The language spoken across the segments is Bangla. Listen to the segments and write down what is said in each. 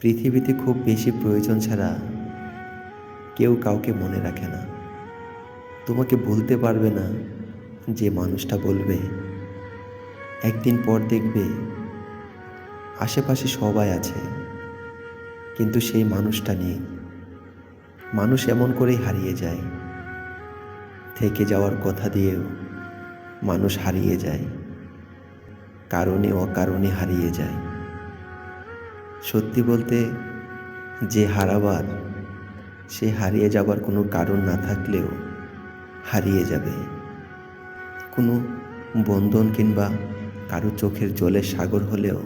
পৃথিবীতে খুব বেশি প্রয়োজন ছাড়া কেউ কাউকে মনে রাখে না। তোমাকে বলতে পারবে না যে মানুষটা বলবে। একদিন পর দেখবে আশেপাশে সবাই আছে, কিন্তু সেই মানুষটা নেই। মানুষ এমন করেই হারিয়ে যায়। থেকে যাওয়ার কথা দিয়েও মানুষ হারিয়ে যায়। কারণে অকারণে হারিয়ে যায়। সত্যি বলতে যে হারাবার, সে হারিয়ে যাবার কোনো কারণ না থাকলেও হারিয়ে যাবে। কোনো বন্ধন কিংবা কারও চোখের জলের সাগর হলেও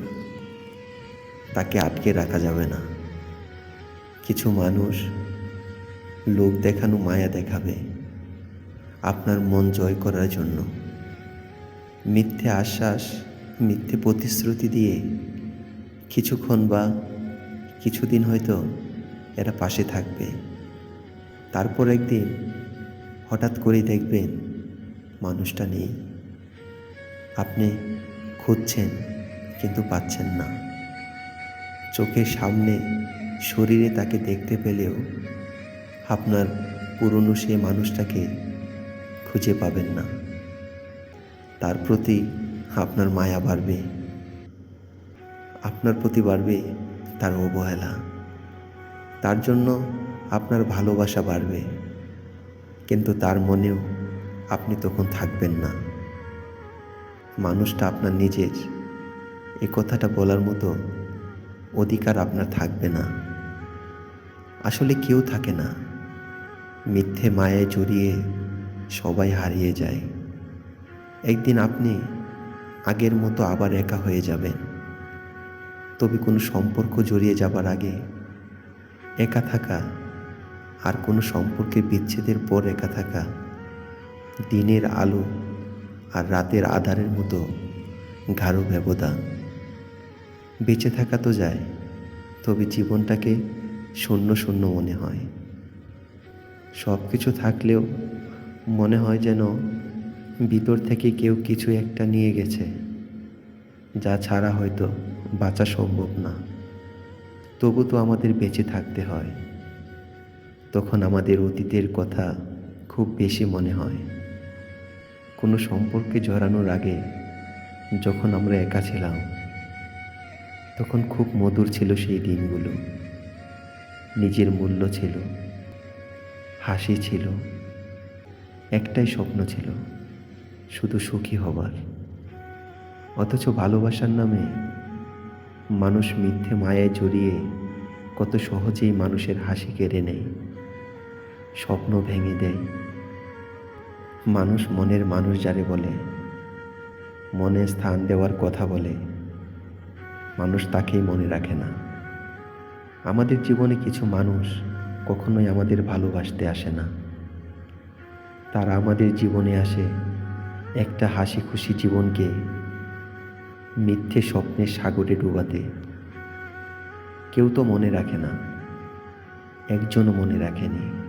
তাকে আটকে রাখা যাবে না। কিছু মানুষ লোক দেখানো মায়া দেখাবে আপনার মন জয় করার জন্য। মিথ্যে আশ্বাস, মিথ্যে প্রতিশ্রুতি দিয়ে কিছুক্ষণ বা কিছুদিন হয়তো এরা পাশে থাকবে। তারপর একদিন হঠাৎ করেই দেখবেন মানুষটা নেই। আপনি খুঁজছেন কিন্তু পাচ্ছেন না। চোখের সামনে, শরীরে তাকে দেখতে পেলেও আপনার পুরনো সে মানুষটাকে খুঁজে পাবেন না। তার প্রতি আপনার মায়া বাড়বে। আপনার প্রতি বাড়বে তার অবহেলা। তার জন্য আপনার ভালোবাসা বাড়বে। কিন্তু তার মনেও আপনি তখন থাকবেন না। মানুষটা আপনার নিজের। এ কথাটা বলার মতো অধিকার আপনার থাকবে না। আসলে কেউ থাকে না। মিথ্যে মায়ায় জড়িয়ে সবাই হারিয়ে যায়। একদিন আপনি আগের মতো আবার একা হয়ে যাবেন। তবে কোনো সম্পর্ক জড়িয়ে যাবার আগে একা থাকা আর কোনো সম্পর্কে বিচ্ছেদের পর একা থাকা, দিনের আলো আর রাতের আধারের মতো গাঢ় ব্যবধান। বেঁচে থাকা তো যায়, তবে জীবনটাকে শূন্য শূন্য মনে হয়। সব কিছু থাকলেও মনে হয় যেন ভিতর থেকে কেউ কিছু একটা নিয়ে গেছে, যা ছাড়া হয়তো বাঁচা সম্ভব না। তবু তো আমাদের বেঁচে থাকতে হয়। তখন আমাদের অতীতের কথা খুব বেশি মনে হয়। কোনো সম্পর্কে জড়ানোর আগে যখন আমরা একা ছিলাম, তখন খুব মধুর ছিল সেই দিনগুলো। নিজের মূল্য ছিল, হাসি ছিল, একটাই স্বপ্ন ছিল, শুধু সুখী হবার। অথচ ভালোবাসার নামে মানুষ মিথ্যে মায়ায় জড়িয়ে কত সহজেই মানুষের হাসি কেড়ে নেয়, স্বপ্ন ভেঙে দেয়। মানুষ মনের মানুষ যারে বলে, মনে স্থান দেওয়ার কথা বলে। মানুষ তাকেই মনে রাখে না। আমাদের জীবনে কিছু মানুষ কখনোই আমাদের ভালোবাসতে আসে না। তারা আমাদের জীবনে আসে একটা হাসি খুশি জীবনকে মিথ্যে স্বপ্নের সাগরে ডোবাতে। কেউ তো মনে রাখে না। একজনও মনে রাখেনি।